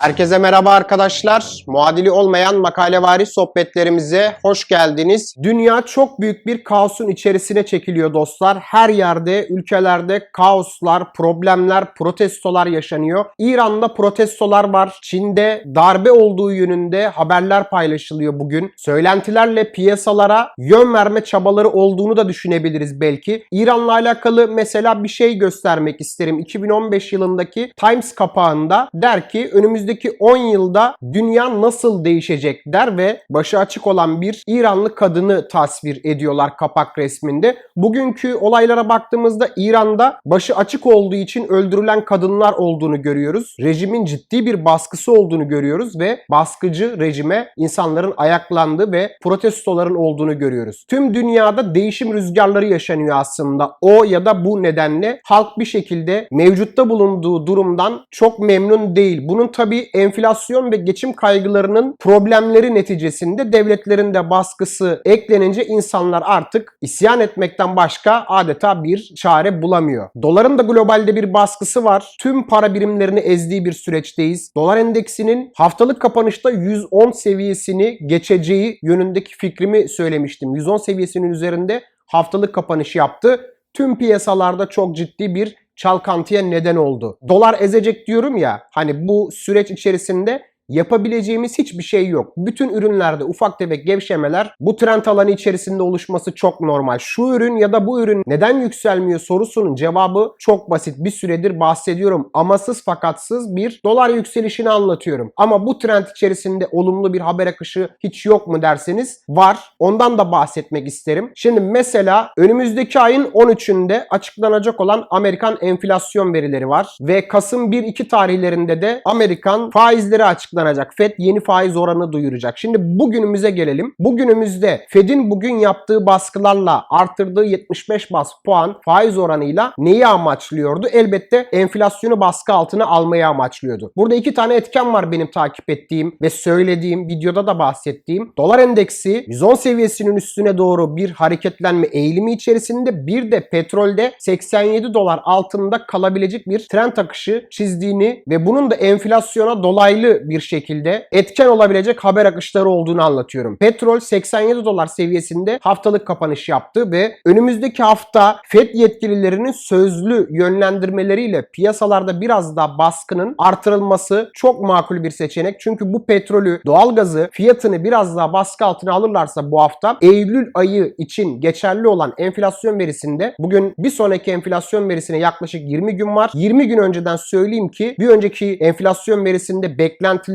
Herkese merhaba arkadaşlar. Muadili olmayan makalevari sohbetlerimize hoş geldiniz. Dünya çok büyük bir kaosun içerisine çekiliyor dostlar. Her yerde, ülkelerde kaoslar, problemler, protestolar yaşanıyor. İran'da protestolar var. Çin'de darbe olduğu yönünde haberler paylaşılıyor bugün. Söylentilerle piyasalara yön verme çabaları olduğunu da düşünebiliriz belki. İran'la alakalı mesela bir şey göstermek isterim. 2015 yılındaki Times kapağında der ki önümüzdeki 10 yılda dünya nasıl değişecek der ve başı açık olan bir İranlı kadını tasvir ediyorlar kapak resminde. Bugünkü olaylara baktığımızda İran'da başı açık olduğu için öldürülen kadınlar olduğunu görüyoruz. Rejimin ciddi bir baskısı olduğunu görüyoruz ve baskıcı rejime insanların ayaklandığı ve protestoların olduğunu görüyoruz. Tüm dünyada değişim rüzgarları yaşanıyor aslında. O ya da bu nedenle halk bir şekilde mevcutta bulunduğu durumdan çok memnun değil. Bunun tabii enflasyon ve geçim kaygılarının problemleri neticesinde devletlerin de baskısı eklenince insanlar artık isyan etmekten başka adeta bir çare bulamıyor. Doların da globalde bir baskısı var. Tüm para birimlerini ezdiği bir süreçteyiz. Dolar endeksinin haftalık kapanışta 110 seviyesini geçeceği yönündeki fikrimi söylemiştim. 110 seviyesinin üzerinde haftalık kapanış yaptı. Tüm piyasalarda çok ciddi bir çalkantıya neden oldu. Dolar ezecek diyorum ya hani bu süreç içerisinde yapabileceğimiz hiçbir şey yok. Bütün ürünlerde ufak tefek gevşemeler bu trend alanı içerisinde oluşması çok normal. Şu ürün ya da bu ürün neden yükselmiyor sorusunun cevabı çok basit. Bir süredir bahsediyorum. Amasız fakatsız bir dolar yükselişini anlatıyorum. Ama bu trend içerisinde olumlu bir haber akışı hiç yok mu derseniz var. Ondan da bahsetmek isterim. Şimdi mesela önümüzdeki ayın 13'ünde açıklanacak olan Amerikan enflasyon verileri var ve Kasım 1-2 tarihlerinde de Amerikan faizleri açıklanacak açıklanacak. Fed yeni faiz oranı duyuracak. Şimdi bugünümüze gelelim. Bugünümüzde Fed'in bugün yaptığı baskılarla arttırdığı 75 bas puan faiz oranıyla neyi amaçlıyordu? Elbette enflasyonu baskı altına almayı amaçlıyordu. Burada iki tane etken var benim takip ettiğim ve söylediğim, videoda da bahsettiğim. Dolar endeksi 110 seviyesinin üstüne doğru bir hareketlenme eğilimi içerisinde bir de petrolde 87 dolar altında kalabilecek bir trend akışı çizdiğini ve bunun da enflasyona dolaylı bir şekilde etken olabilecek haber akışları olduğunu anlatıyorum. Petrol 87 dolar seviyesinde haftalık kapanış yaptı ve önümüzdeki hafta FED yetkililerinin sözlü yönlendirmeleriyle piyasalarda biraz daha baskının artırılması çok makul bir seçenek. Çünkü bu petrolü, doğalgazı fiyatını biraz daha baskı altına alırlarsa bu hafta Eylül ayı için geçerli olan enflasyon verisinde bugün bir sonraki enflasyon verisine yaklaşık 20 gün var. 20 gün önceden söyleyeyim ki bir önceki enflasyon verisinde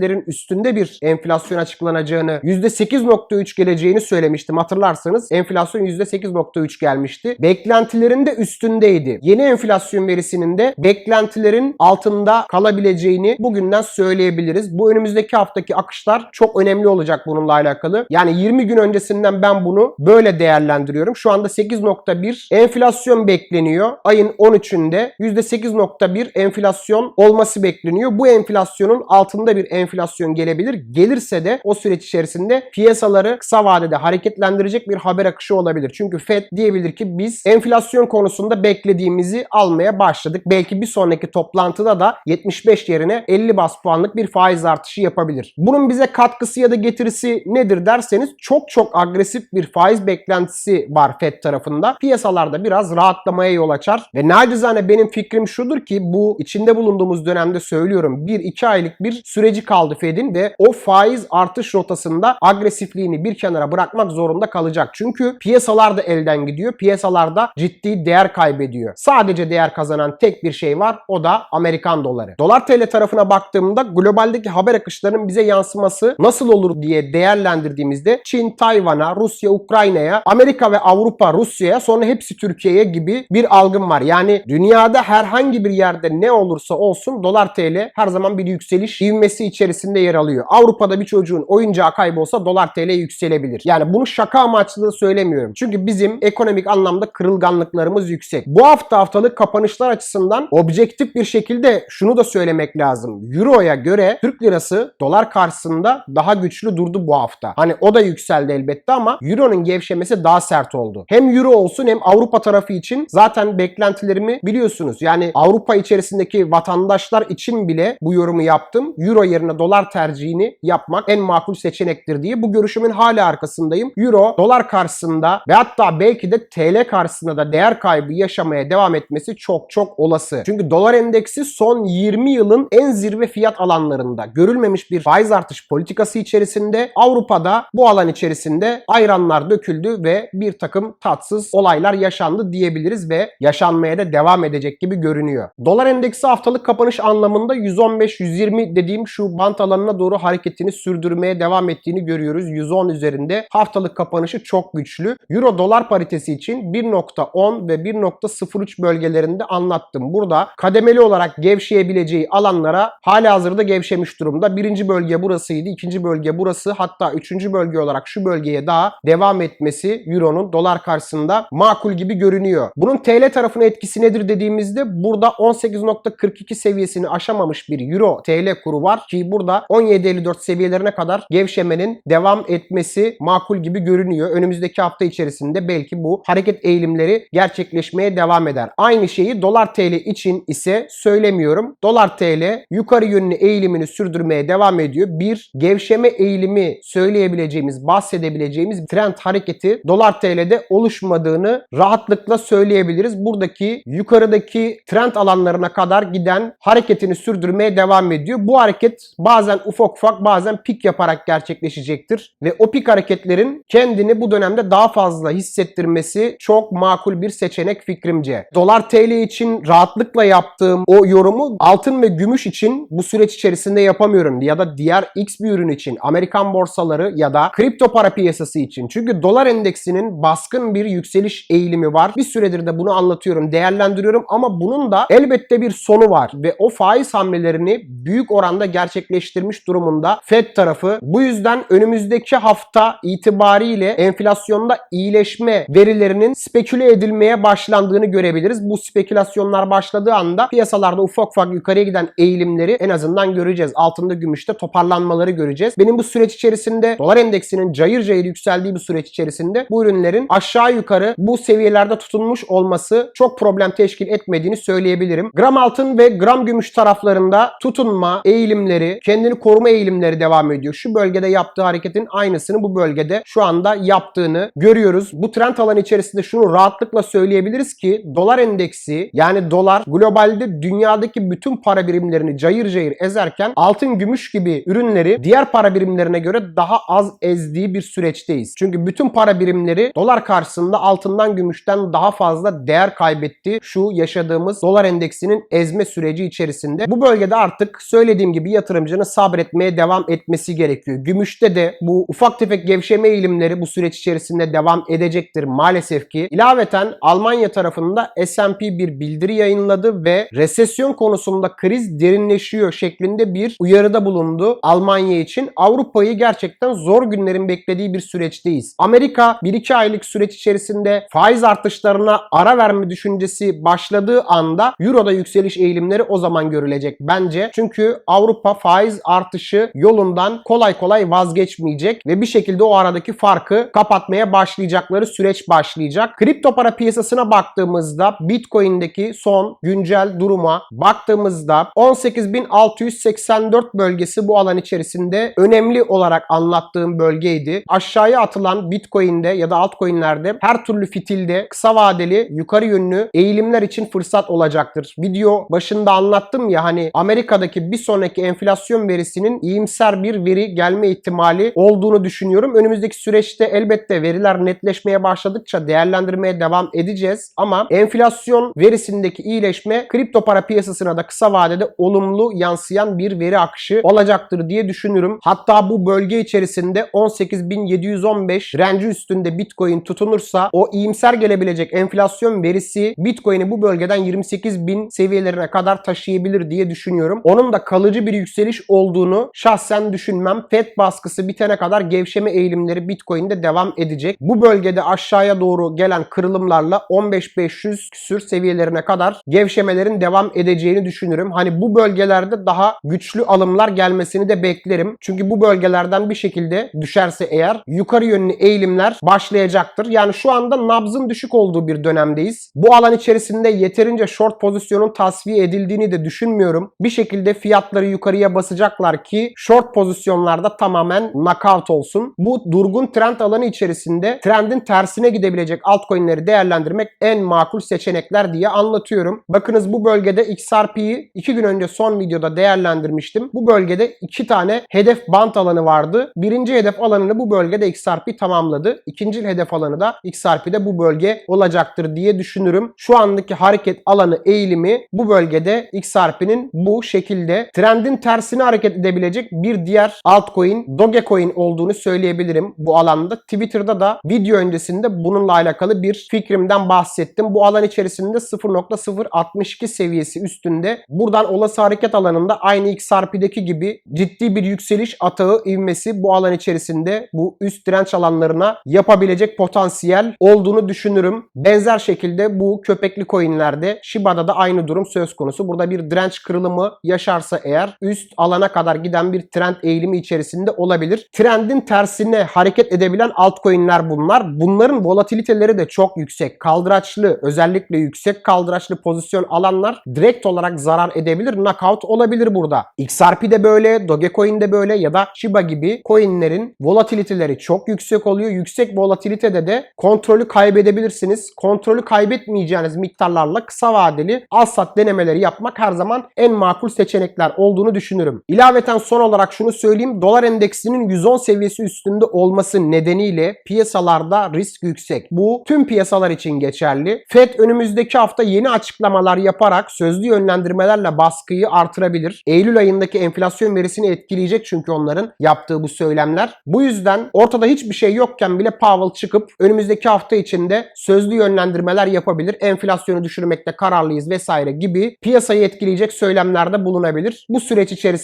beklentilerin üstünde bir enflasyon açıklanacağını, %8.3 geleceğini söylemiştim hatırlarsanız. Enflasyon %8.3 gelmişti. Beklentilerin de üstündeydi. Yeni enflasyon verisinin de beklentilerin altında kalabileceğini bugünden söyleyebiliriz. Bu önümüzdeki haftaki akışlar çok önemli olacak bununla alakalı. Yani 20 gün öncesinden ben bunu böyle değerlendiriyorum. Şu anda 8.1 enflasyon bekleniyor. Ayın 13'ünde %8.1 enflasyon olması bekleniyor. Bu enflasyonun altında bir enflasyon gelebilir. Gelirse de o süreç içerisinde piyasaları kısa vadede hareketlendirecek bir haber akışı olabilir. Çünkü Fed diyebilir ki biz enflasyon konusunda beklediğimizi almaya başladık. Belki bir sonraki toplantıda da 75 yerine 50 bas puanlık bir faiz artışı yapabilir. Bunun bize katkısı ya da getirisi nedir derseniz çok çok agresif bir faiz beklentisi var Fed tarafında. Piyasalarda biraz rahatlamaya yol açar ve nacizane benim fikrim şudur ki bu içinde bulunduğumuz dönemde söylüyorum 1-2 aylık bir süreci kaldı Fed'in ve o faiz artış rotasında agresifliğini bir kenara bırakmak zorunda kalacak. Çünkü piyasalar da elden gidiyor. Piyasalarda ciddi değer kaybediyor. Sadece değer kazanan tek bir şey var. O da Amerikan doları. Dolar TL tarafına baktığımda globaldeki haber akışlarının bize yansıması nasıl olur diye değerlendirdiğimizde Çin, Tayvan'a, Rusya, Ukrayna'ya, Amerika ve Avrupa, Rusya'ya sonra hepsi Türkiye'ye gibi bir algım var. Yani dünyada herhangi bir yerde ne olursa olsun dolar TL her zaman bir yükseliş ivmesi içerisinde yer alıyor. Avrupa'da bir çocuğun oyuncağı kaybolsa dolar TL yükselebilir. Yani bunu şaka amaçlı söylemiyorum. Çünkü bizim ekonomik anlamda kırılganlıklarımız yüksek. Bu hafta haftalık kapanışlar açısından objektif bir şekilde şunu da söylemek lazım. Euro'ya göre Türk lirası dolar karşısında daha güçlü durdu bu hafta. Hani o da yükseldi elbette ama Euro'nun gevşemesi daha sert oldu. Hem Euro olsun hem Avrupa tarafı için zaten beklentilerimi biliyorsunuz. Yani Avrupa içerisindeki vatandaşlar için bile bu yorumu yaptım. Euro yerine yerine dolar tercihini yapmak en makul seçenektir diye bu görüşümün hala arkasındayım. Euro dolar karşısında ve hatta belki de TL karşısında da değer kaybı yaşamaya devam etmesi çok çok olası. Çünkü dolar endeksi son 20 yılın en zirve fiyat alanlarında görülmemiş bir faiz artış politikası içerisinde Avrupa'da bu alan içerisinde ayranlar döküldü ve bir takım tatsız olaylar yaşandı diyebiliriz ve yaşanmaya da devam edecek gibi görünüyor. Dolar endeksi haftalık kapanış anlamında 115-120 dediğim şu bant alanına doğru hareketini sürdürmeye devam ettiğini görüyoruz. 110 üzerinde haftalık kapanışı çok güçlü. Euro dolar paritesi için 1.10 ve 1.03 bölgelerinde anlattım. Burada kademeli olarak gevşeyebileceği alanlara hala hazırda gevşemiş durumda. Birinci bölge burasıydı, ikinci bölge burası hatta üçüncü bölge olarak şu bölgeye daha devam etmesi Euro'nun dolar karşısında makul gibi görünüyor. Bunun TL tarafına etkisi nedir dediğimizde burada 18.42 seviyesini aşamamış bir Euro TL kuru var ki burada 17.54 seviyelerine kadar gevşemenin devam etmesi makul gibi görünüyor. Önümüzdeki hafta içerisinde belki bu hareket eğilimleri gerçekleşmeye devam eder. Aynı şeyi dolar TL için ise söylemiyorum. Dolar TL yukarı yönlü eğilimini sürdürmeye devam ediyor. Bir gevşeme eğilimi söyleyebileceğimiz, bahsedebileceğimiz trend hareketi dolar TL'de oluşmadığını rahatlıkla söyleyebiliriz. Buradaki yukarıdaki trend alanlarına kadar giden hareketini sürdürmeye devam ediyor. Bu hareket bazen ufak ufak bazen pik yaparak gerçekleşecektir. Ve o pik hareketlerin kendini bu dönemde daha fazla hissettirmesi çok makul bir seçenek fikrimce. Dolar TL için rahatlıkla yaptığım o yorumu altın ve gümüş için bu süreç içerisinde yapamıyorum. Ya da diğer X bir ürün için Amerikan borsaları ya da kripto para piyasası için. Çünkü dolar endeksinin baskın bir yükseliş eğilimi var. Bir süredir de bunu anlatıyorum, değerlendiriyorum ama bunun da elbette bir sonu var ve o faiz hamlelerini büyük oranda gerçekleştirmiş durumunda Fed tarafı. Bu yüzden önümüzdeki hafta itibariyle enflasyonda iyileşme verilerinin speküle edilmeye başlandığını görebiliriz. Bu spekülasyonlar başladığı anda piyasalarda ufak ufak yukarıya giden eğilimleri en azından göreceğiz. Altında gümüşte toparlanmaları göreceğiz. Benim bu süreç içerisinde dolar endeksinin cayır cayır yükseldiği bu süreç içerisinde bu ürünlerin aşağı yukarı bu seviyelerde tutunmuş olması çok problem teşkil etmediğini söyleyebilirim. Gram altın ve gram gümüş taraflarında tutunma eğilimleri, kendini koruma eğilimleri devam ediyor. Şu bölgede yaptığı hareketin aynısını bu bölgede şu anda yaptığını görüyoruz. Bu trend alanı içerisinde şunu rahatlıkla söyleyebiliriz ki dolar endeksi yani dolar globalde dünyadaki bütün para birimlerini cayır cayır ezerken altın, gümüş gibi ürünleri diğer para birimlerine göre daha az ezdiği bir süreçteyiz. Çünkü bütün para birimleri dolar karşısında altından, gümüşten daha fazla değer kaybetti şu yaşadığımız dolar endeksinin ezme süreci içerisinde. Bu bölgede artık söylediğim gibi yatırımcının sabretmeye devam etmesi gerekiyor. Gümüşte de bu ufak tefek gevşeme eğilimleri bu süreç içerisinde devam edecektir maalesef ki. İlaveten Almanya tarafında S&P bir bildiri yayınladı ve resesyon konusunda kriz derinleşiyor şeklinde bir uyarıda bulundu Almanya için. Avrupa'yı gerçekten zor günlerin beklediği bir süreçteyiz. Amerika 1-2 aylık süreç içerisinde faiz artışlarına ara verme düşüncesi başladığı anda Euro'da yükseliş eğilimleri o zaman görülecek bence. Çünkü Avrupa faiz artışı yolundan kolay kolay vazgeçmeyecek ve bir şekilde o aradaki farkı kapatmaya başlayacakları süreç başlayacak. Kripto para piyasasına baktığımızda Bitcoin'deki son güncel duruma baktığımızda 18.684 bölgesi bu alan içerisinde önemli olarak anlattığım bölgeydi. Aşağıya atılan Bitcoin'de ya da altcoin'lerde her türlü fitilde kısa vadeli yukarı yönlü eğilimler için fırsat olacaktır. Video başında anlattım ya hani Amerika'daki bir sonraki enflasyon verisinin iyimser bir veri gelme ihtimali olduğunu düşünüyorum. Önümüzdeki süreçte elbette veriler netleşmeye başladıkça değerlendirmeye devam edeceğiz ama enflasyon verisindeki iyileşme kripto para piyasasına da kısa vadede olumlu yansıyan bir veri akışı olacaktır diye düşünürüm. Hatta bu bölge içerisinde 18.715 renci üstünde Bitcoin tutunursa o iyimser gelebilecek enflasyon verisi Bitcoin'i bu bölgeden 28.000 seviyelerine kadar taşıyabilir diye düşünüyorum. Onun da kalıcı bir yükseliş olduğunu şahsen düşünmem. Fed baskısı bitene kadar gevşeme eğilimleri Bitcoin'de devam edecek. Bu bölgede aşağıya doğru gelen kırılımlarla 15.500 küsür seviyelerine kadar gevşemelerin devam edeceğini düşünürüm. Hani bu bölgelerde daha güçlü alımlar gelmesini de beklerim. Çünkü bu bölgelerden bir şekilde düşerse eğer yukarı yönlü eğilimler başlayacaktır. Yani şu anda nabzın düşük olduğu bir dönemdeyiz. Bu alan içerisinde yeterince short pozisyonun tasfiye edildiğini de düşünmüyorum. Bir şekilde fiyatları yukarıya basacaklar ki short pozisyonlarda tamamen knockout olsun. Bu durgun trend alanı içerisinde trendin tersine gidebilecek altcoin'leri değerlendirmek en makul seçenekler diye anlatıyorum. Bakınız bu bölgede XRP'yi 2 gün önce son videoda değerlendirmiştim. Bu bölgede 2 tane hedef bant alanı vardı. Birinci hedef alanını bu bölgede XRP tamamladı. İkinci hedef alanı da XRP'de bu bölge olacaktır diye düşünürüm. Şu andaki hareket alanı eğilimi bu bölgede XRP'nin bu şekilde trendin tersine hareket edebilecek bir diğer altcoin Dogecoin olduğunu söyleyebilirim bu alanda. Twitter'da da video öncesinde bununla alakalı bir fikrimden bahsettim. Bu alan içerisinde 0.062 seviyesi üstünde. Buradan olası hareket alanında aynı XRP'deki gibi ciddi bir yükseliş atağı ivmesi bu alan içerisinde bu üst direnç alanlarına yapabilecek potansiyel olduğunu düşünürüm. Benzer şekilde bu köpekli coinlerde Shiba'da da aynı durum söz konusu. Burada bir direnç kırılımı yaşarsa eğer üst alana kadar giden bir trend eğilimi içerisinde olabilir. Trendin tersine hareket edebilen altcoinler bunlar. Bunların volatiliteleri de çok yüksek. Kaldıraçlı özellikle yüksek kaldıraçlı pozisyon alanlar direkt olarak zarar edebilir. Knockout olabilir burada. XRP de böyle, Dogecoin de böyle ya da Shiba gibi coinlerin volatiliteleri çok yüksek oluyor. Yüksek volatilitede de kontrolü kaybedebilirsiniz. Kontrolü kaybetmeyeceğiniz miktarlarla kısa vadeli al sat denemeleri yapmak her zaman en makul seçenekler olduğunu düşünürüm. İlaveten son olarak şunu söyleyeyim. Dolar endeksinin 110 seviyesi üstünde olması nedeniyle piyasalarda risk yüksek. Bu tüm piyasalar için geçerli. Fed önümüzdeki hafta yeni açıklamalar yaparak sözlü yönlendirmelerle baskıyı artırabilir. Eylül ayındaki enflasyon verisini etkileyecek çünkü onların yaptığı bu söylemler. Bu yüzden ortada hiçbir şey yokken bile Powell çıkıp önümüzdeki hafta içinde sözlü yönlendirmeler yapabilir. Enflasyonu düşürmekte kararlıyız vesaire gibi piyasayı etkileyecek söylemlerde bulunabilir. Bu süreç içerisinde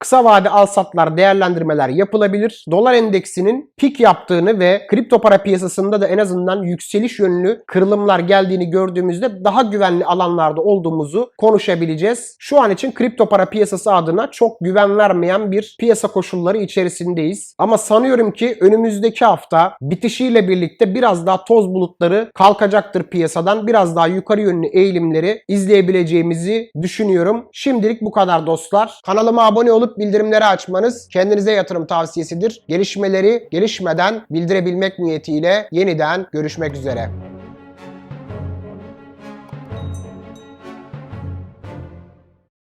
kısa vade al satlar değerlendirmeler yapılabilir. Dolar endeksinin pik yaptığını ve kripto para piyasasında da en azından yükseliş yönlü kırılımlar geldiğini gördüğümüzde daha güvenli alanlarda olduğumuzu konuşabileceğiz. Şu an için kripto para piyasası adına çok güven vermeyen bir piyasa koşulları içerisindeyiz. Ama sanıyorum ki önümüzdeki hafta bitişiyle birlikte biraz daha toz bulutları kalkacaktır piyasadan. Biraz daha yukarı yönlü eğilimleri izleyebileceğimizi düşünüyorum. Şimdilik bu kadar dostlar. Kanalıma abone olup bildirimleri açmanız kendinize yatırım tavsiyesidir. Gelişmeleri gelişmeden bildirebilmek niyetiyle yeniden görüşmek üzere.